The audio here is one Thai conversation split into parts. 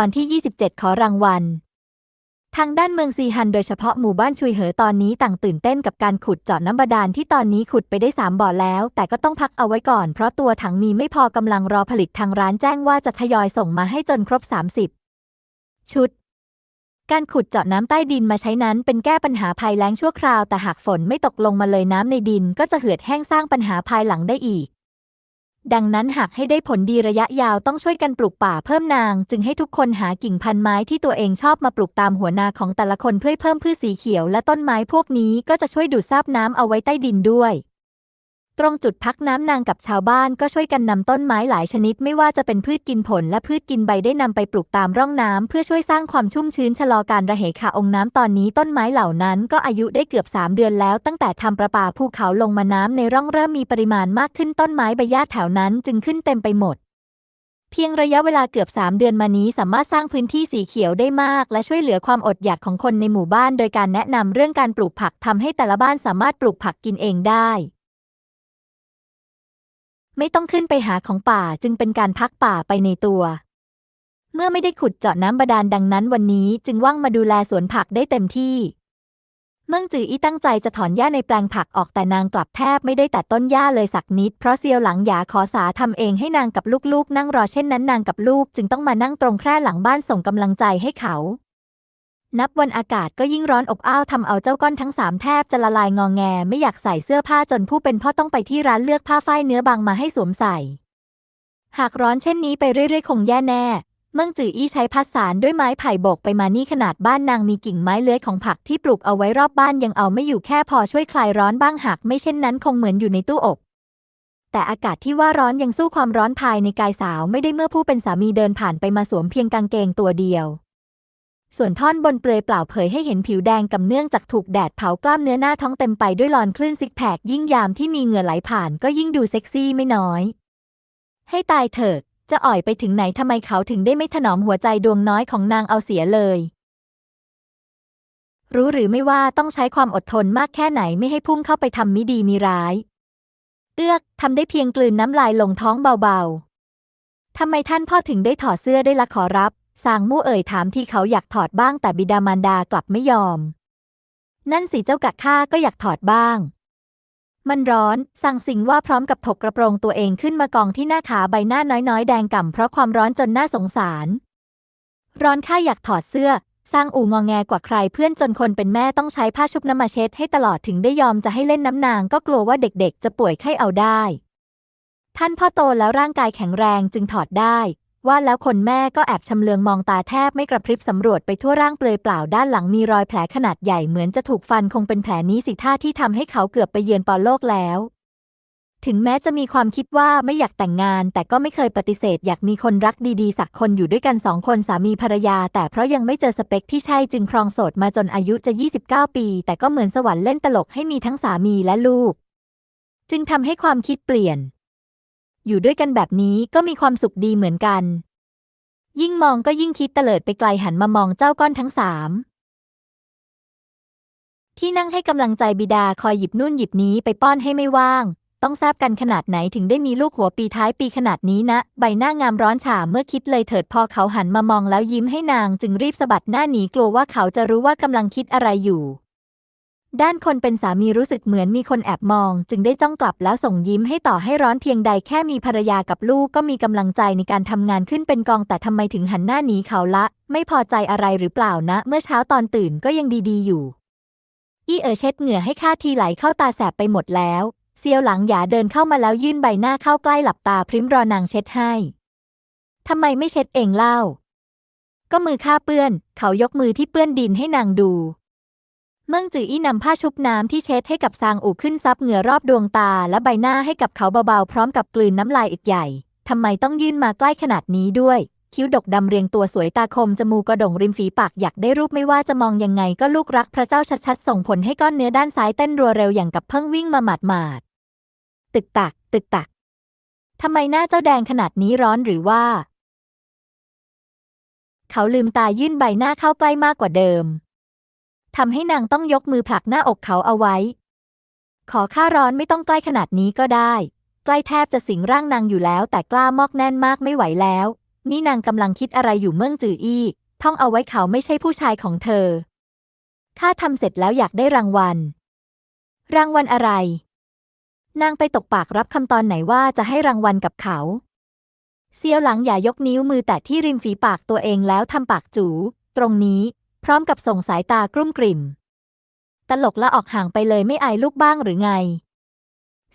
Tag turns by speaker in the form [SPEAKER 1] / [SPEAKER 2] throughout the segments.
[SPEAKER 1] ตอนที่ 27 ขอรางวัล ทางด้านเมืองซีฮันโดยเฉพาะหมู่บ้านชุยเหอตอนนี้ต่างตื่นเต้นกับการขุดเจาะน้ำบาดาลที่ตอนนี้ขุดไปได้ 3 บ่อแล้ว แต่ก็ต้องพักเอาไว้ก่อนเพราะตัวถังมีไม่พอกำลังรอผลิตทางร้านแจ้งว่าจะทยอยส่งมาให้จนครบ 30 ชุดการขุดเจาะน้ำใต้ดินมาใช้นั้นเป็นแก้ปัญหาภัยแล้งชั่วคราว แต่หากฝนไม่ตกลงมาเลยน้ำในดินก็จะเหือดแห้งสร้างปัญหาภายหลังได้อีก ดังนั้นหากให้ได้ผลดีระยะยาวต้องช่วยกันปลูกป่าเพิ่มนาง จึงให้ทุกคนหากิ่งพันไม้ที่ตัวเองชอบมาปลูกตามหัวนาของแต่ละคนเพื่อเพิ่มพืชสีเขียวและต้นไม้พวกนี้ก็จะช่วยดูดซับน้ำเอาไว้ใต้ดินด้วย ตรงจุดพักน้ำนางกับชาวบ้านก็ช่วยกันนำต้นไม้หลายชนิดไม่ว่าจะเป็นพืชกินผลและพืชกินใบได้นำไปปลูกตามร่องน้ำเพื่อช่วยสร้างความชุ่มชื้นชะลอการระเหยขาองน้ำตอนนี้ต้นไม้เหล่านั้นก็อายุได้เกือบ 3 เดือนแล้ว ตั้งแต่ทำประปาภูเขาลงมาน้ำในร่องเริ่มมีปริมาณมากขึ้นต้นไม้ใบหญ้าแถวนั้นจึงขึ้นเต็มไปหมด เพียงระยะเวลาเกือบ 3 เดือนมานี้สามารถสร้างพื้นที่สีเขียวได้มาก และช่วยเหลือความอดอยากของคนในหมู่บ้าน โดยการแนะนำเรื่องการปลูกผักทำให้แต่ละบ้านสามารถปลูกผักกินเองได้ ไม่ต้องขึ้นไปหาของป่าจึงเป็นการพักป่าไปในตัว เมื่อไม่ได้ขุดเจาะน้ำบาดาลดังนั้นวันนี้จึงว่างมาดูแลสวนผักได้เต็มที่ เมืองจืออี้ตั้งใจจะถอนหญ้าในแปลงผักออกแต่นางกลับแทบไม่ได้แต่ต้นหญ้าเลยสักนิด เพราะเซียวหลังหยาขอสาทำเองให้นางกับลูกๆ นั่งรอเช่นนั้นนางกับลูกจึงต้องมานั่งตรงแคร่หลังบ้านส่งกำลังใจให้เขา นับวันอากาศก็ยิ่งร้อนอบอ้าวทำเอาเจ้าก้อนทั้งสามแทบจะละลายงองแง ไม่อยากใส่เสื้อผ้าจนผู้เป็นพ่อต้องไปที่ร้านเลือกผ้าฝ้ายเนื้อบางมาให้สวมใส่ หากร้อนเช่นนี้ไปเรื่อยๆ คงแย่แน่ เมืองจืออี้ใช้พัดสารด้วยไม้ไผ่บกไปมานี่ขนาดบ้านนางมีกิ่งไม้เลื้อยของผักที่ปลูกเอาไว้รอบบ้านยังเอาไม่อยู่แค่พอช่วยคลายร้อนบ้างหากไม่เช่นนั้นคงเหมือนอยู่ในตู้อบแต่อากาศที่ว่าร้อนยังสู้ความร้อนภายในกายสาวไม่ได้เมื่อผู้เป็นสามีเดินผ่านไปมาสวมเพียงกางเกงตัวเดียว ส่วนท่อนบนเปลือยเปล่าเผยให้เห็นผิวแดงกำเนื่องจากถูกแดดเผากล้ามเนื้อหน้าท้องเต็มไปด้วยลอนคลื่นซิกแพคยิ่งยามที่มีเหงื่อไหลผ่านก็ยิ่งดูเซ็กซี่ไม่น้อย ให้ตายเถิดจะอ่อยไปถึงไหนทำไมเขาถึงได้ไม่ถนอมหัวใจดวงน้อยของนางเอาเสียเลย รู้หรือไม่ว่าต้องใช้ความอดทนมากแค่ไหนไม่ให้พุ่งเข้าไปทำมิดีมีร้าย เอื้อกทำได้เพียงกลืนน้ำลายลงท้องเบาๆทำไมท่านพ่อถึงได้ถอดเสื้อได้ละขอรับ สางมู่เอ่ยถามที่เขาอยากถอดบ้างแต่บิดามารดากลับไม่ยอม นั่นสิเจ้ากะข้าก็อยากถอดบ้าง มันร้อน สั่งสิงว่าพร้อมกับถกกระโปรงตัวเองขึ้นมากองที่หน้าขาใบหน้าน้อยๆ แดงก่ำเพราะความร้อนจนน่าสงสาร ร้อนข้าอยากถอดเสื้อ สร้างอู่งองแงกว่าใครเพื่อนจนคนเป็นแม่ต้องใช้ผ้าชุบน้ำมาเช็ดให้ตลอดถึงได้ยอมจะให้เล่นน้ำนางก็กลัวว่าเด็กๆ จะป่วยไข้เอาได้ ท่านพ่อโตแล้วร่างกายแข็งแรงจึงถอดได้ ว่าแล้วคนแม่ก็แอบชำเลืองมองตาแทบไม่กระพริบสำรวจไปทั่วร่างเปลือยเปล่าด้านหลังมีรอยแผลขนาดใหญ่เหมือนจะถูกฟันคงเป็นแผลนี้สิท่าที่ทำให้เขาเกือบไปเยือนปอโลกแล้ว ถึงแม้จะมีความคิดว่าไม่อยากแต่งงาน แต่ก็ไม่เคยปฏิเสธ อยากมีคนรักดีๆ สักคนอยู่ด้วยกันสองคนสามีภรรยา แต่เพราะยังไม่เจอสเปคที่ใช่จึงครองโสดมาจนอายุจะ 29 ปี แต่ก็เหมือนสวรรค์เล่นตลกให้มีทั้งสามีและลูก จึงทำให้ความคิดเปลี่ยน อยู่ด้วยกันแบบนี้ก็มีความสุขดีเหมือนกัน ยิ่งมองก็ยิ่งคิดเตลิดไปไกลหันมามองเจ้าก้อนทั้งสามที่นั่งให้กำลังใจบิดาคอยหยิบนู่นหยิบนี้ไปป้อนให้ไม่ว่าง ต้องแซบกันขนาดไหนถึงได้มีลูกหัวปีท้ายปีขนาดนี้นะ ใบหน้างามร้อนฉ่าเมื่อคิดเลยเถิดพอเขาหันมามองแล้วยิ้มให้นางจึงรีบสะบัดหน้าหนีกลัวว่าเขาจะรู้ว่ากำลังคิดอะไรอยู่ ด้านคนเป็นสามีรู้สึกเหมือนมีคนแอบมอง จึงได้จ้องกลับแล้วส่งยิ้มให้ต่อให้ร้อนเพียงใดแค่มีภรรยากับลูกก็มีกำลังใจในการทำงานขึ้นเป็นกองแต่ทำไมถึงหันหน้าหนีเขาละ ไม่พอใจอะไรหรือเปล่านะ เมื่อเช้าตอนตื่นก็ยังดีๆอยู่ อี้เอ๋อเช็ดเหงื่อให้ข้าทีไหลเข้าตาแสบไปหมดแล้วเซียวหลังหยาเดินเข้ามาแล้วยื่นใบหน้าเข้าใกล้หลับตาพริ้มรอนางเช็ดให้ทำไมไม่เช็ดเองเล่า ก็มือข้าเปื้อน เขายกมือที่เปื้อนดินให้นางดู เมืองจืออี้นำผ้าชุบน้ำที่เช็ดให้กับซางอู่ขึ้นซับเหงื่อรอบดวงตาและใบหน้าให้กับเขาเบาๆ พร้อมกับกลืนน้ำลายอีกใหญ่ทำไมต้องยื่นมาใกล้ขนาดนี้ด้วย คิ้วดกดำเรียงตัวสวยตาคมจมูกกระด่งริมฝีปากอยากได้รูปไม่ว่าจะมองยังไงก็ลูกรักพระเจ้าชัดๆ ส่งผลให้ก้อนเนื้อด้านซ้ายเต้นรัวเร็วอย่างกับเพิ่งวิ่งมาหมาดๆตึกตัก ตึกตักทำไมหน้าเจ้าแดงขนาดนี้ร้อนหรือว่า เขาลืมตายื่นใบหน้าเข้าใกล้มากกว่าเดิม ทำให้นางต้องยกมือผลักหน้าอกเขาเอาไว้ ขอข้าร้อนไม่ต้องใกล้ขนาดนี้ก็ได้ ใกล้แทบจะสิงร่างนางอยู่แล้ว แต่กล้ามอกแน่นมากไม่ไหวแล้ว นี่นางกำลังคิดอะไรอยู่เมืองจืออี้ ท่องเอาไว้เขาไม่ใช่ผู้ชายของเธอ ข้าทำเสร็จแล้วอยากได้รางวัล รางวัลอะไร นางไปตกปากรับคำตอนไหนว่าจะให้รางวัลกับเขาเซียวหลังอย่ายกนิ้วมือแตะที่ริมฝีปากตัวเองแล้วทำปากจู ตรงนี้ พร้อมกับส่งสายตากรุ่มกริ่ม ตลกละออกห่างไปเลยไม่อายลูกบ้างหรือไง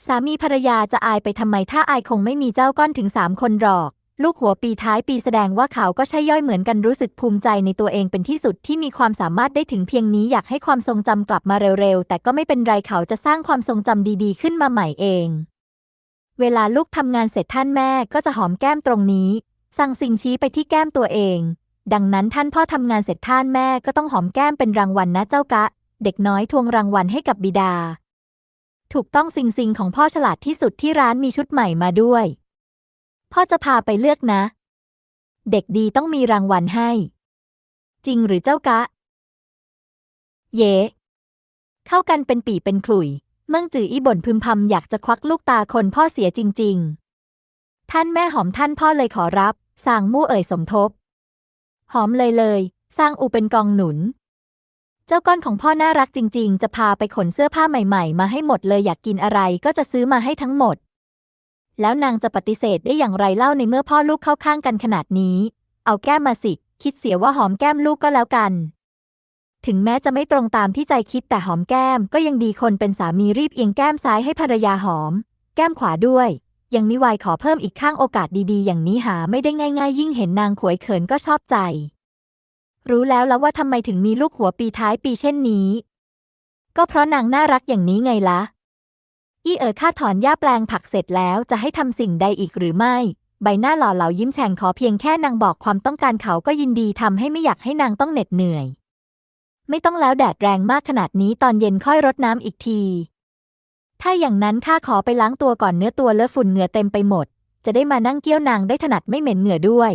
[SPEAKER 1] สามีภรรยาจะอายไปทำไมถ้าอายคงไม่มีเจ้าก้อนถึงสามคนหรอก ลูกหัวปีท้ายปีแสดงว่าเขาก็ใช่ย่อยเหมือนกันรู้สึกภูมิใจในตัวเองเป็นที่สุดที่มีความสามารถได้ถึงเพียงนี้อยากให้ความทรงจำกลับมาเร็วๆ แต่ก็ไม่เป็นไรเขาจะสร้างความทรงจำดีๆ ขึ้นมาใหม่เอง เวลาลูกทำงานเสร็จท่านแม่ก็จะหอมแก้มตรงนี้ สั่งสิ่งชี้ไปที่แก้มตัวเอง ดังนั้นท่านพ่อทำงานเสร็จท่านแม่ก็ต้องหอมแก้มเป็นรางวัลนะเจ้ากะ เด็กน้อยทวงรางวัลให้กับบิดา ถูกต้องสิงสิงของพ่อฉลาดที่สุดที่ร้านมีชุดใหม่มาด้วย พ่อจะพาไปเลือกนะ เด็กดีต้องมีรางวัลให้ จริงหรือเจ้ากะ เย่เข้ากันเป็นปีเป็นขลุ่ย เมื่งจืออีบ่นพึมพำอยากจะควักลูกตาคนพ่อเสียจริง ๆ ท่านแม่หอมท่านพ่อเลยขอรับ สางมู่เอ่ยสมทบ หอมเลยเลย สร้างอูเป็นกองหนุน เจ้าก้อนของพ่อน่ารักจริง ๆ จะพาไปขนเสื้อผ้าใหม่ ๆ มาให้หมดเลยอยากกินอะไรก็จะซื้อมาให้ทั้งหมด แล้วนางจะปฏิเสธได้อย่างไรเล่าในเมื่อพ่อลูกเข้าข้างกันขนาดนี้ เอาแก้มมาสิ คิดเสียว่าหอมแก้มลูกก็แล้วกัน ถึงแม้จะไม่ตรงตามที่ใจคิดแต่หอมแก้มก็ยังดีคนเป็นสามีรีบเอียงแก้มซ้ายให้ภรรยาหอม แก้มขวาด้วย ยังมิวายขอเพิ่มอีกข้างโอกาสดีๆ อย่างนี้หาไม่ได้ง่ายๆ ยิ่งเห็นนางขวยเขินก็ชอบใจ รู้แล้วแล้วว่าทำไมถึงมีลูกหัวปีท้ายปีเช่นนี้ ก็เพราะนางน่ารักอย่างนี้ไงละ่ะ อี้เอ๋อข้าถอนหญ้าแปลงผักเสร็จแล้วจะให้ทำสิ่งใดอีกหรือไม่ ใบหน้าหล่อเหลายิ้มแฉ่งขอเพียงแค่นางบอกความต้องการเขาก็ยินดีทำให้ไม่อยากให้นางต้องเหน็ดเหนื่อย ไม่ต้องแล้วแดดแรงมากขนาดนี้ตอนเย็นค่อยรดน้ำอีกที ถ้าอย่างนั้นข้าขอไปล้างตัวก่อนเนื้อตัวเลอะฝุ่นเหงื่อเต็มไปหมด จะได้มานั่งเกี้ยวนางได้ถนัดไม่เหม็นเหงื่อด้วย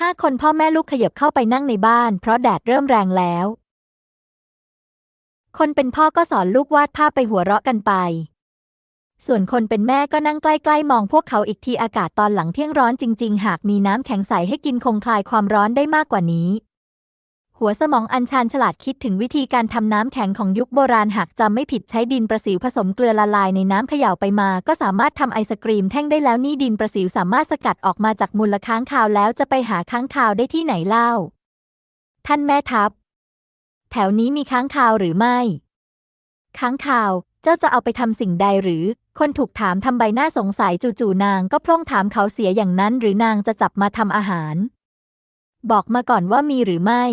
[SPEAKER 1] ห้าคนพ่อแม่ลูกขยับเข้าไปนั่งในบ้าน เพราะแดดเริ่มแรงแล้ว คนเป็นพ่อก็สอนลูกวาดภาพไปหัวเราะกันไป ส่วนคนเป็นแม่ก็นั่งใกล้ๆ มองพวกเขาอีกทีอากาศตอนหลังเที่ยงร้อนจริง ๆ หากมีน้ำแข็งใสให้กินคงคลายความร้อนได้มากกว่านี้ หัวสมองอัญชันฉลาดคิดถึงวิธีการทำน้ำแข็งของยุคโบราณหากจำไม่ผิดใช้ดินประสิวผสมเกลือละลายในน้ำเขย่าไปมา ก็สามารถทำไอศกรีมแท่งได้แล้วนี่ดินประสิวสามารถสกัดออกมาจากมูลค้างคาวแล้วจะไปหาค้างคาวได้ที่ไหนเล่า ท่านแม่ทัพ แถวนี้มีค้างคาวหรือไม่ ค้างคาว เจ้าจะเอาไปทำสิ่งใดหรือ คนถูกถามทำใบหน้าสงสัยจู่ๆนางก็พล่งถามเขาเสียอย่างนั้น หรือนางจะจับมาทำอาหาร บอกมาก่อนว่ามีหรือไม่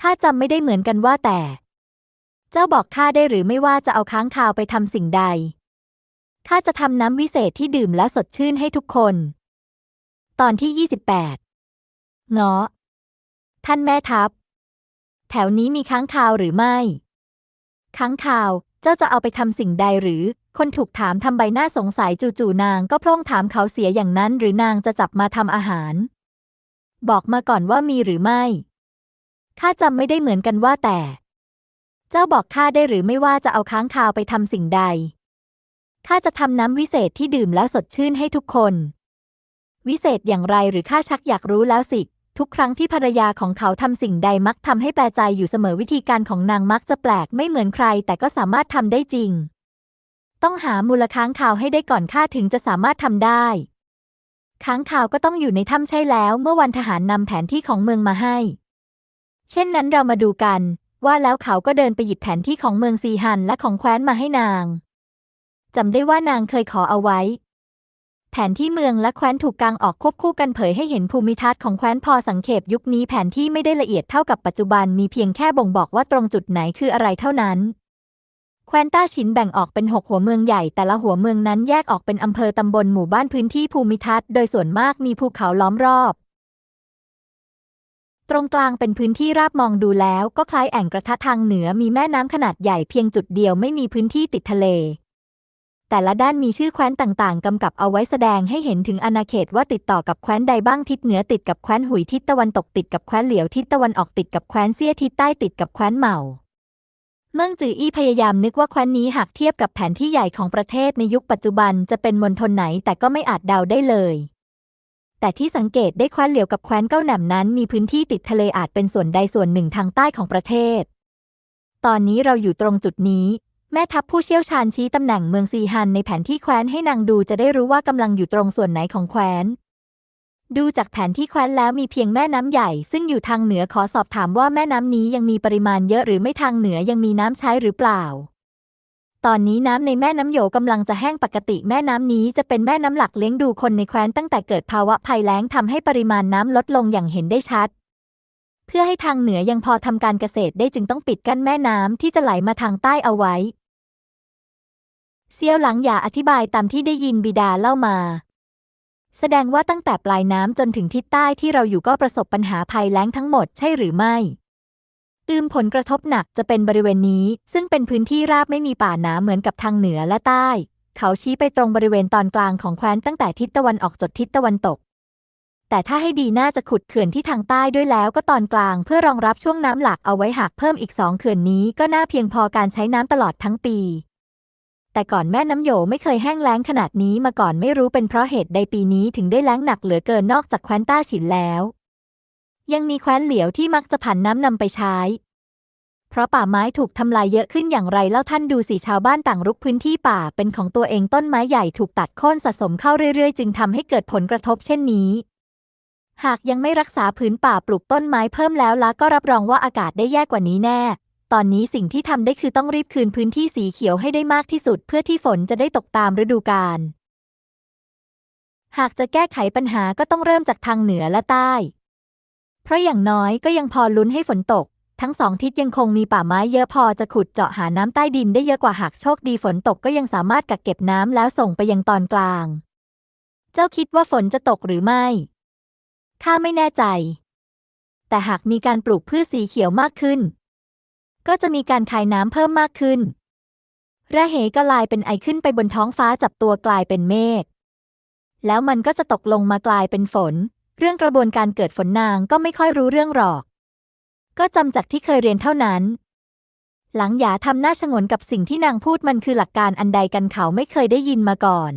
[SPEAKER 1] ข้าจำไม่ได้เหมือนกันว่าแต่ เจ้าบอกข้าได้หรือไม่ว่าจะเอาค้างคาวไปทำสิ่งใด ข้าจะทำน้ำวิเศษที่ดื่มและสดชื่นให้ทุกคน ตอนที่ 28 เงาะ ท่านแม่ทัพ แถวนี้มีค้างคาวหรือไม่ ค้างคาว เจ้าจะเอาไปทำสิ่งใดหรือ คนถูกถามทำใบหน้าสงสัยจู่ๆนางก็พร่องถามเขาเสียอย่างนั้น หรือนางจะจับมาทำอาหาร บอกมาก่อนว่ามีหรือไม่ ข้าจำไม่ได้เหมือนกันว่าแต่ เจ้าบอกข้าได้หรือไม่ว่าจะเอาค้างคาวไปทำสิ่งใด ข้าจะทำน้ำวิเศษที่ดื่มแล้วสดชื่นให้ทุกคน วิเศษอย่างไรหรือข้าชักอยากรู้แล้วสิ ทุกครั้งที่ภรรยาของเขาทำสิ่งใดมักทำให้แปลใจอยู่เสมอวิธีการของนางมักจะแปลกไม่เหมือนใคร แต่ก็สามารถทำได้จริง ต้องหามูลค้างคาวให้ได้ก่อนข้าถึงจะสามารถทำได้ค้างคาวก็ต้องอยู่ในถ้ำใช่แล้ว เมื่อวันทหารนำแผนที่ของเมืองมาให้ เช่นนั้นเรามาดูกัน ว่าแล้วเขาก็เดินไปหยิบแผนที่ของเมืองซีฮันและของแคว้นมาให้นางจำได้ว่านางเคยขอเอาไว้ แผนที่เมืองและแคว้นถูกกางออกควบคู่กันเผยให้เห็นภูมิทัศน์ของแคว้นพอสังเขปยุคนี้แผนที่ไม่ได้ละเอียดเท่ากับปัจจุบันมีเพียงแค่บ่งบอกว่าตรงจุดไหนคืออะไรเท่านั้นแคว้นต้าชินแบ่งออกเป็นหกหัวเมืองใหญ่ แต่ละหัวเมืองนั้นแยกออกเป็นอำเภอตำบลหมู่บ้านพื้นที่ภูมิทัศน์ โดยส่วนมากมีภูเขาล้อมรอบ ตรงกลางเป็นพื้นที่ราบมองดูแล้วก็คล้ายแอ่งกระทะทางเหนือมีแม่น้ำขนาดใหญ่เพียงจุดเดียวไม่มีพื้นที่ติดทะเล แต่ละด้านมีชื่อแคว้นต่างๆ กำกับเอาไว้แสดงให้เห็นถึงอาณาเขตว่าติดต่อกับแคว้นใดบ้างทิศเหนือติดกับแคว้นหุยทิศตะวันตกติดกับแคว้นเหลียวทิศตะวันออกติดกับแคว้นเซี่ยทิศใต้ติดกับแคว้นเหมาเมืองจืออี้พยายามนึกว่าแคว้นนี้หากเทียบกับแผนที่ใหญ่ของประเทศในยุคปัจจุบันจะเป็นมณฑลไหนแต่ก็ไม่อาจเดาได้เลย แต่ที่สังเกตได้แคว้นเหลียวกับแคว้นเก้าแหนมนั้นมีพื้นที่ติดทะเลอาจเป็นส่วนใดส่วนหนึ่งทางใต้ของประเทศ ตอนนี้เราอยู่ตรงจุดนี้ แม่ทัพผู้เชี่ยวชาญชี้ตำแหน่งเมืองซีฮันในแผนที่แคว้นให้นางดูจะได้รู้ว่ากำลังอยู่ตรงส่วนไหนของแคว้น ดูจากแผนที่แคว้นแล้วมีเพียงแม่น้ำใหญ่ ซึ่งอยู่ทางเหนือขอสอบถามว่าแม่น้ำนี้ยังมีปริมาณเยอะหรือไม่ทางเหนือยังมีน้ำใช้หรือเปล่า ตอนนี้น้ำในแม่น้ำโหยกำลังจะแห้งปกติแม่น้ำนี้จะเป็นแม่น้ำหลักเลี้ยงดูคนในแคว้นตั้งแต่เกิดภาวะภัยแล้งทำให้ปริมาณน้ำลดลงอย่างเห็นได้ชัด เพื่อให้ทางเหนือยังพอทำการเกษตรได้จึงต้องปิดกั้นแม่น้ำที่จะไหลมาทางใต้เอาไว้ เซียวหลังอย่าอธิบายตามที่ได้ยินบิดาเล่ามา แสดงว่าตั้งแต่ปลายน้ำจนถึงทิศใต้ที่เราอยู่ก็ประสบปัญหาภัยแล้งทั้งหมดใช่หรือไม่ อืมผลกระทบหนักจะเป็นบริเวณนี้ ซึ่งเป็นพื้นที่ราบไม่มีป่าหนาเหมือนกับทางเหนือและใต้ เขาชี้ไปตรงบริเวณตอนกลางของแคว้นตั้งแต่ทิศตะวันออกจดทิศตะวันตก แต่ถ้าให้ดีน่าจะขุดเขื่อนที่ทางใต้ด้วยแล้วก็ตอนกลางเพื่อรองรับช่วงน้ำหลักเอาไว้หากเพิ่มอีกสองเขื่อนนี้ก็น่าเพียงพอการใช้น้ำตลอดทั้งปี แต่ก่อนแม่น้ำโยไม่เคยแห้งแล้งขนาดนี้มาก่อนไม่รู้เป็นเพราะเหตุใดปีนี้ถึงได้แล้งหนักเหลือเกินนอกจากแคว้นต้าฉินแล้ว ยังมีแคว้นเหลียวที่มักจะผันน้ำนำไปใช้ เพราะป่าไม้ถูกทำลายเยอะขึ้นอย่างไรเล่าท่านดูสิชาวบ้านต่างรุกพื้นที่ป่าเป็นของตัวเองต้นไม้ใหญ่ถูกตัดโค่นสะสมเข้าเรื่อยๆ จึงทำให้เกิดผลกระทบเช่นนี้ หากยังไม่รักษาพื้นป่าปลูกต้นไม้เพิ่มแล้วละก็รับรองว่าอากาศได้แย่กว่านี้แน่ ตอนนี้สิ่งที่ทำได้คือต้องรีบคืนพื้นที่สีเขียวให้ได้มากที่สุด เพื่อที่ฝนจะได้ตกตามฤดูกาลหากจะแก้ไขปัญหาก็ต้องเริ่มจากทางเหนือและใต้ ราะอย่างน้อยก็ยังพอลุ้นให้ฝนตก ทั้งสองทิศยังคงมีป่าไม้เยอะพอจะขุดเจาะหาน้ำใต้ดินได้เยอะกว่าหากโชคดีฝนตกก็ยังสามารถกักเก็บน้ำแล้วส่งไปยังตอนกลาง เจ้าคิดว่าฝนจะตกหรือไม่ข้าไม่แน่ใจ แต่หากมีการปลูกพืชสีเขียวมากขึ้น ก็จะมีการคายน้ำเพิ่มมากขึ้นระเหก็ลายเป็นไอขึ้นไปบนท้องฟ้าจับตัวกลายเป็นเมฆ แล้วมันก็จะตกลงมากลายเป็นฝน เรื่องกระบวนการเกิดฝนนางก็ไม่ค่อยรู้เรื่องหรอก ก็จำจากที่เคยเรียนเท่านั้น หลังหยาทำหน้าชงนกับสิ่งที่นางพูดมันคือหลักการอันใดกันเขาไม่เคยได้ยินมาก่อน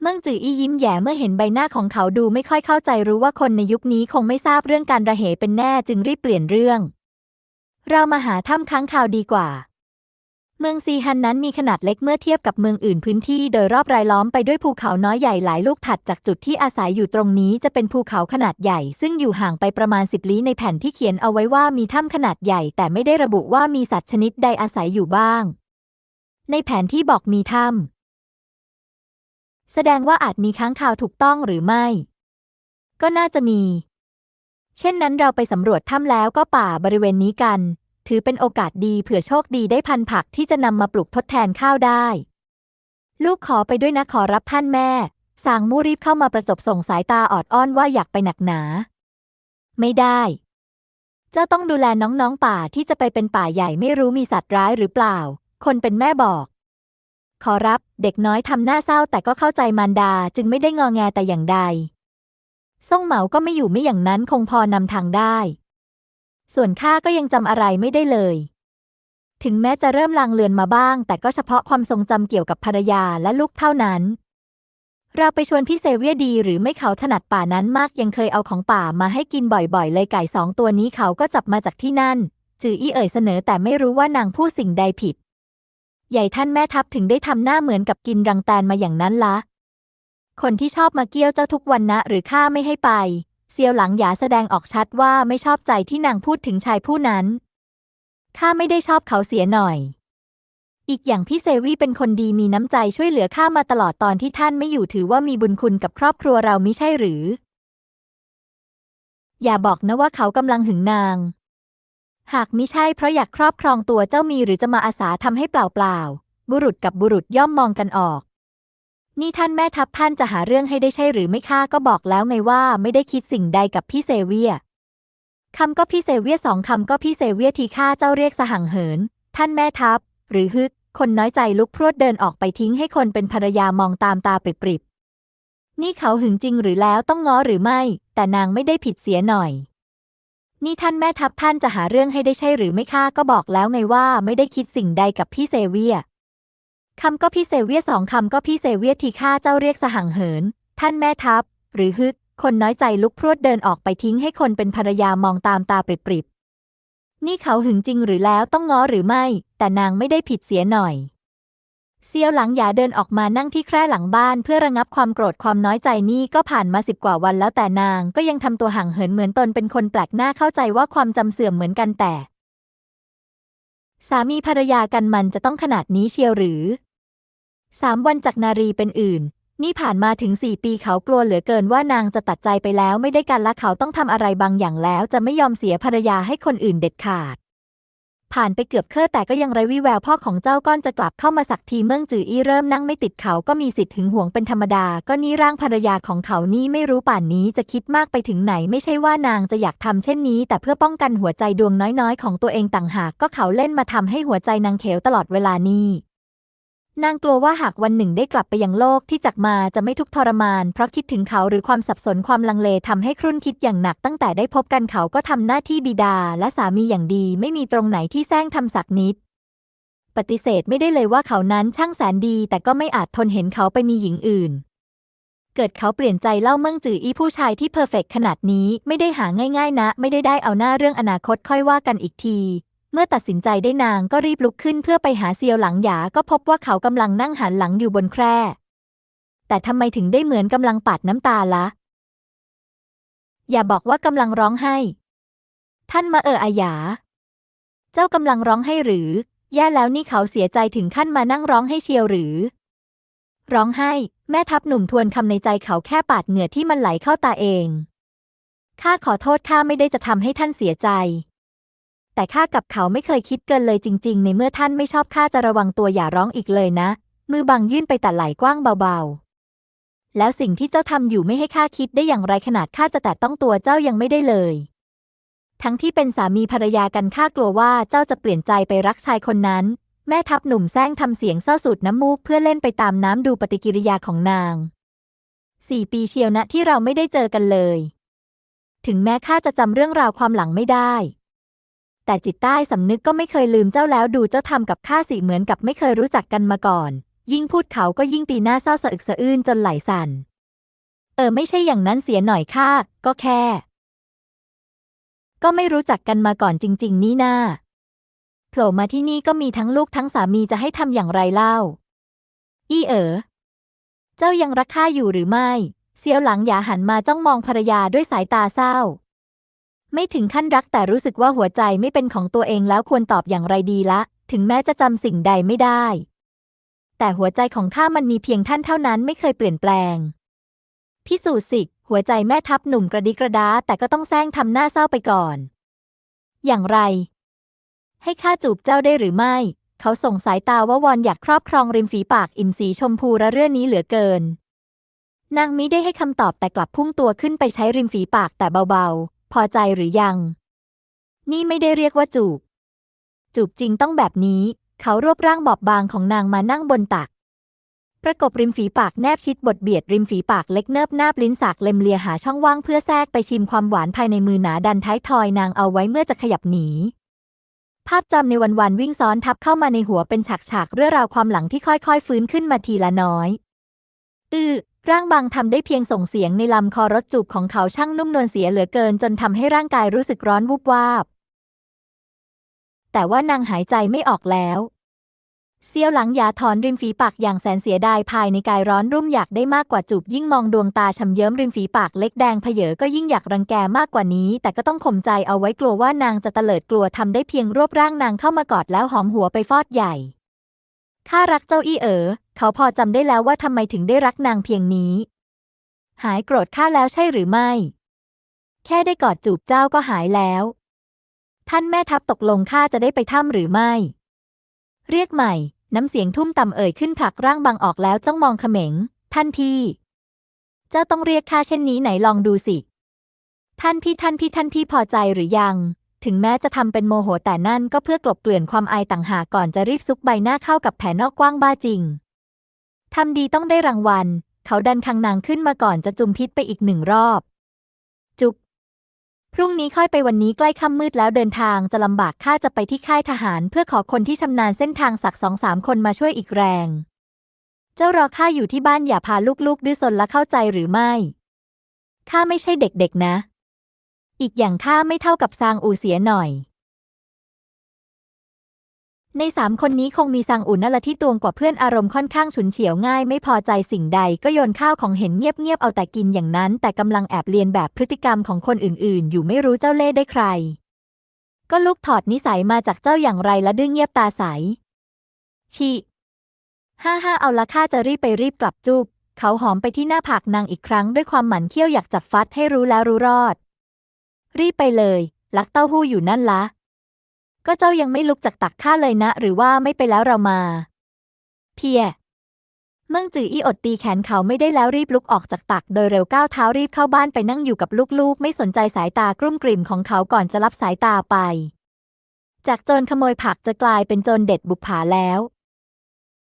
[SPEAKER 1] เมื่งจืออี้ยิ้มแย่เมื่อเห็นใบหน้าของเขาดูไม่ค่อยเข้าใจรู้ว่าคนในยุคนี้คงไม่ทราบเรื่องการระเหเป็นแน่จึงรีบเปลี่ยนเรื่อง เรามาหาถ้ำค้างคาวดีกว่า เมืองซีฮันนั้นมีขนาดเล็กเมื่อเทียบกับเมืองอื่นพื้นที่โดยรอบรายล้อมไปด้วยภูเขาน้อยใหญ่หลายลูกถัดจากจุดที่อาศัยอยู่ตรงนี้จะเป็นภูเขาขนาดใหญ่ ซึ่งอยู่ห่างไปประมาณสิบลี้ในแผ่นที่เขียนเอาไว้ว่ามีถ้ำขนาดใหญ่ แต่ไม่ได้ระบุว่ามีสัตว์ชนิดใดอาศัยอยู่บ้าง ในแผนที่บอกมีถ้ำแสดงว่าอาจมีค้างคาวถูกต้องหรือไม่ ก็น่าจะมี เช่นนั้นเราไปสำรวจถ้ำแล้วก็ป่าบริเวณนี้กัน ถือเป็นโอกาสดีเผื่อโชคดีได้พันธุ์ผักที่จะนำมาปลูกทดแทนข้าวได้ ลูกขอไปด้วยนะขอรับท่านแม่ สางมู่รีบเข้ามาประจบส่งสายตาออดอ้อนว่าอยากไปหนักหนา ไม่ได้ เจ้าต้องดูแลน้องๆป่าที่จะไปเป็นป่าใหญ่ไม่รู้มีสัตว์ร้ายหรือเปล่า คนเป็นแม่บอก ขอรับเด็กน้อยทำหน้าเศร้าแต่ก็เข้าใจมารดาจึงไม่ได้งอแงแต่อย่างใดซ่งเหมาก็ไม่อยู่ไม่อย่างนั้นคงพอนำทางได้ ส่วนข้าก็ยังจำอะไรไม่ได้เลย ถึงแม้จะเริ่มลางเลือนมาบ้าง แต่ก็เฉพาะความทรงจำเกี่ยวกับภรรยาและลูกเท่านั้น เราไปชวนพี่เซเวียดีหรือไม่เขาถนัดป่านั้นมากยังเคยเอาของป่ามาให้กินบ่อยๆ เลยไก่สองตัวนี้เขาก็จับมาจากที่นั่น จืออี้เอ่ยเสนอแต่ไม่รู้ว่านางพูดสิ่งใดผิด ใหญ่ท่านแม่ทัพถึงได้ทำหน้าเหมือนกับกินรังแตนมาอย่างนั้นละคนที่ชอบมาเกี้ยวเจ้าทุกวันนะหรือข้าไม่ให้ไป เซียวหลังหยาแสดงออกชัดว่าไม่ชอบใจที่นางพูดถึงชายผู้นั้น ข้าไม่ได้ชอบเขาเสียหน่อย อีกอย่างพี่เซวี่เป็นคนดีมีน้ำใจช่วยเหลือข้ามาตลอดตอนที่ท่านไม่อยู่ถือว่ามีบุญคุณกับครอบครัวเรามิใช่หรือ อย่าบอกนะว่าเขากำลังหึงนาง หากมิใช่เพราะอยากครอบครองตัวเจ้ามีหรือจะมาอาสาทำให้เปล่าๆบุรุษกับบุรุษย่อมมองกันออก นี่ท่านแม่ทัพท่านจะหาเรื่องให้ได้ใช่หรือไม่ข้าก็บอกแล้วไงว่าไม่ได้คิดสิ่งใดกับพี่เซเวียคำก็พี่เซเวียสองคำก็พี่เซเวียทีข้าเจ้าเรียกสหังเหิน ท่านแม่ทัพ หรือฮึก คนน้อยใจลุกพรวดเดินออกไปทิ้งให้คนเป็นภรรยามองตามตาปริบๆนี่เขาหึงจริงหรือแล้วต้องง้อหรือไม่ แต่นางไม่ได้ผิดเสียหน่อย นี่ท่านแม่ทัพท่านจะหาเรื่องให้ได้ใช่หรือไม่ข้าก็บอกแล้วไงว่าไม่ได้คิดสิ่งใดกับพี่เซเวีย คำก็พี่เซเวียสองคำก็พี่เซเวียทีข้าเจ้าเรียกสหังเหิน ท่านแม่ทัพ หรือฮึก คนน้อยใจลุกพรวดเดินออกไปทิ้งให้คนเป็นภรรยามองตามตาปริบๆ นี่เขาหึงจริงหรือแล้วต้องง้อหรือไม่ แต่นางไม่ได้ผิดเสียหน่อยเซียวหลังหยาเดินออกมานั่งที่แคร่หลังบ้านเพื่อระงับความโกรธความน้อยใจนี่ก็ผ่านมาสิบกว่าวันแล้วแต่นางก็ยังทำตัวห่างเหินเหมือนตนเป็นคนแปลกหน้าเข้าใจว่าความจำเสื่อมเหมือนกันแต่ สามีภรรยากันมันจะต้องขนาดนี้เชียวหรือสามวันจากนารีเป็นอื่น นี่ผ่านมาถึงสี่ปีเขากลัวเหลือเกินว่านางจะตัดใจไปแล้วไม่ได้กันและเขาต้องทำอะไรบางอย่างแล้วจะไม่ยอมเสียภรรยาให้คนอื่นเด็ดขาด ผ่านไปเกือบเคอแต่ก็ยังไร้วี่แววพ่อของเจ้าก้อนจะกลับเข้ามาสักทีเมืองจืออี้เริ่มนั่งไม่ติดเขาก็มีสิทธิ์หึงหวงเป็นธรรมดา ก็นี่ร่างภรรยาของเขานี่ไม่รู้ป่านนี้จะคิดมากไปถึงไหนไม่ใช่ว่านางจะอยากทำเช่นนี้ แต่เพื่อป้องกันหัวใจดวงน้อยๆ ของตัวเองต่างหากก็เขาเล่นมาทำให้หัวใจนางเขวตลอดเวลานี้ นางกลัวว่าหากวันหนึ่งได้กลับไปยังโลกที่จากมาจะไม่ทุกข์ทรมาน เพราะคิดถึงเขาหรือความสับสนความลังเลทำให้ครุ่นคิดอย่างหนักตั้งแต่ได้พบกันเขาก็ทำหน้าที่บิดาและสามีอย่างดีไม่มีตรงไหนที่แซงทำสักนิด ปฏิเสธไม่ได้เลยว่าเขานั้นช่างแสนดีแต่ก็ไม่อาจทนเห็นเขาไปมีหญิงอื่น เกิดเขาเปลี่ยนใจเล่าเมืองจืออีผู้ชายที่เพอร์เฟกขนาดนี้ไม่ได้หาง่ายๆนะ ไม่ได้ได้เอาหน้าเรื่องอนาคตค่อยว่ากันอีกที เมื่อตัดสินใจได้นางก็รีบลุกขึ้นเพื่อไปหาเซียวหลังหยา ก็พบว่าเขากำลังนั่งหันหลังอยู่บนแคร่ แต่ทำไมถึงได้เหมือนกำลังปาดน้ำตาละ อย่าบอกว่ากำลังร้องไห้ ท่านมาเอออาหยา เจ้ากำลังร้องไห้หรือ แย่แล้วนี่เขาเสียใจถึงขั้นมานั่งร้องให้เชียวหรือ ร้องไห้ แม่ทัพหนุ่มทวนคำในใจเขาแค่ปาดเหงื่อที่มันไหลเข้าตาเอง ข้าขอโทษข้าไม่ได้จะทำให้ท่านเสียใจ แต่ข้ากับเขาไม่เคยคิดเกินเลยจริง ๆ ในเมื่อท่านไม่ชอบข้าจะระวังตัวอย่าร้องอีกเลยนะ มือบังยื่นไปแต่ไหล่กว้างเบาๆ แล้วสิ่งที่เจ้าทำอยู่ไม่ให้ข้าคิดได้อย่างไรขนาดข้าจะแตะต้องตัวเจ้ายังไม่ได้เลย ทั้งที่เป็นสามีภรรยากันข้ากลัวว่าเจ้าจะเปลี่ยนใจไปรักชายคนนั้น แม่ทัพหนุ่มแซงทำเสียงเศร้าสูดน้ำมูกเพื่อเล่นไปตามน้ำดูปฏิกิริยาของนางสี่ปีเชียวนะที่เราไม่ได้เจอกันเลย ถึงแม้ข้าจะจำเรื่องราวความหลังไม่ได้ แต่จิตใต้สำนึกก็ไม่เคยลืมเจ้าแล้วดูเจ้าทำกับข้าสิเหมือนกับไม่เคยรู้จักกันมาก่อน ยิ่งพูดเขาก็ยิ่งตีหน้าเศร้าสะอึกสะอื้นจนไหลสั่น เออไม่ใช่อย่างนั้นเสียหน่อยข้าก็แค่ ก็ไม่รู้จักกันมาก่อนจริง ๆ นี่นาโผล่มาที่นี่ก็มีทั้งลูกทั้งสามีจะให้ทำอย่างไรเล่า อี้เอ๋อเจ้ายังรักข้าอยู่หรือไม่ เสียวหลังหย่าหันมาจ้องมองภรรยาด้วยสายตาเศร้า ไม่ถึงขั้นรักแต่รู้สึกว่าหัวใจไม่เป็นของตัวเองแล้วควรตอบอย่างไรดีละ ถึงแม้จะจำสิ่งใดไม่ได้ แต่หัวใจของข้ามันมีเพียงท่านเท่านั้นไม่เคยเปลี่ยนแปลง พิสูจน์สิหัวใจแม่ทัพหนุ่มกระดิกระดา แต่ก็ต้องแซงทำหน้าเศร้าไปก่อน อย่างไร ให้ข้าจูบเจ้าได้หรือไม่ เขาส่งสายตาว่าวอนอยากครอบครองริมฝีปากอิ่มสีชมพูระเรื่อนี้เหลือเกิน นางมิได้ให้คำตอบแต่กลับพุ่งตัวขึ้นไปใช้ริมฝีปากแต่เบาๆ พอใจหรือยัง นี่ไม่ได้เรียกว่าจูบ จูบจริงต้องแบบนี้ เขารวบร่างบอบบางของนางมานั่งบนตัก ประกบริมฝีปากแนบชิดบทเบียดริมฝีปากเล็กเนิบนาบลิ้นสากเล็มเลียหาช่องว่างเพื่อแทรกไปชิมความหวานภายในมือหนาดันท้ายทอยนางเอาไว้เมื่อจะขยับหนีภาพจำในวันวันวิ่งซ้อนทับเข้ามาในหัวเป็นฉากๆเรื่องราวความหลังที่ค่อยๆ ฟื้นขึ้นมาทีละน้อย อือ ร่างบางทำได้เพียงส่งเสียงในลำคอรถจูบของเขาช่างนุ่มนวลเสียเหลือเกินจนทำให้ร่างกายรู้สึกร้อนวูบวาบ แต่ว่านางหายใจไม่ออกแล้วเสี้ยวหลังยาถอนริมฝีปากอย่างแสนเสียดายภายในกายร้อนรุ่มอยากได้มากกว่าจูบยิ่งมองดวงตาชำเยิ้มริมฝีปากเล็กแดงเพเยอก็ยิ่งอยากรังแกมากกว่านี้ แต่ก็ต้องข่มใจเอาไว้กลัวว่านางจะเตลิดกลัวทำได้เพียงรวบร่างนางเข้ามากอดแล้วหอมหัวไปฟอดใหญ่ ข้ารักเจ้าอี้เอ๋อ เขาพอจำได้แล้วว่าทำไมถึงได้รักนางเพียงนี้ หายโกรธข้าแล้วใช่หรือไม่ แค่ได้กอดจูบเจ้าก็หายแล้ว ท่านแม่ทัพตกลงข้าจะได้ไปถ้ำหรือไม่ เรียกใหม่ น้ำเสียงทุ่มต่ำเอ่ยขึ้นผลักร่างบางออกแล้วจ้องมองเขม็ง ท่านพี่ เจ้าต้องเรียกข้าเช่นนี้ไหนลองดูสิ ท่านพี่ท่านพี่ท่านพี่พอใจหรือยัง ถึงแม้จะทำเป็นโมโหแต่นั่นก็เพื่อกลบเกลื่อนความอายต่างหากก่อนจะรีบซุกใบหน้าเข้ากับแผลนอกกว้างบ้าจริง ทำดีต้องได้รางวัล เขาดันคังนางขึ้นมาก่อนจะจุมพิษไปอีกหนึ่งรอบ จุบพรุ่งนี้ค่อยไปวันนี้ใกล้ค่ำมืดแล้วเดินทางจะลำบากข้าจะไปที่ค่ายทหาร เพื่อขอคนที่ชำนาญเส้นทางสักสองสามคนมาช่วยอีกแรง เจ้ารอข้าอยู่ที่บ้านอย่าพาลูกๆดื้อซนและเข้าใจหรือไม่ข้าไม่ใช่เด็กๆนะ อีกอย่างข้าไม่เท่ากับซางอูเสียหน่อย ในสามคนนี้คงมีซางอูนั่นละที่ตวงกว่าเพื่อนอารมณ์ค่อนข้างฉุนเฉียวง่าย ไม่พอใจสิ่งใดก็โยนข้าวของเห็นเงียบๆเอาแต่กินอย่างนั้น แต่กำลังแอบเลียนแบบพฤติกรรมของคนอื่นๆ อยู่ไม่รู้เจ้าเล่ห์ได้ใคร ก็ลุกถอดนิสัยมาจากเจ้าอย่างไรและดื้อเงียบตาใสชีห้าห้าเอาละข้าจะรีบไปรีบกลับจูบเขาหอมไปที่หน้าผากนางอีกครั้งด้วยความหมันเคี้ยวอยากจับฟัดให้รู้แล้วรู้รอด รีบไปเลย ลักเต้าหู้อยู่นั่นละ ก็เจ้ายังไม่ลุกจากตักข้าเลยนะ หรือว่าไม่ไปแล้วเรามา เพีย เมื่งจืออี้อดตีแขนเขาไม่ได้แล้วรีบลุกออกจากตัก โดยเร็วก้าวเท้ารีบเข้าบ้านไปนั่งอยู่กับลูกๆ ไม่สนใจสายตากรุ่มกริ่มของเขาก่อนจะรับสายตาไป จากโจรขโมยผักจะกลายเป็นโจรเด็ดบุกผาแล้ว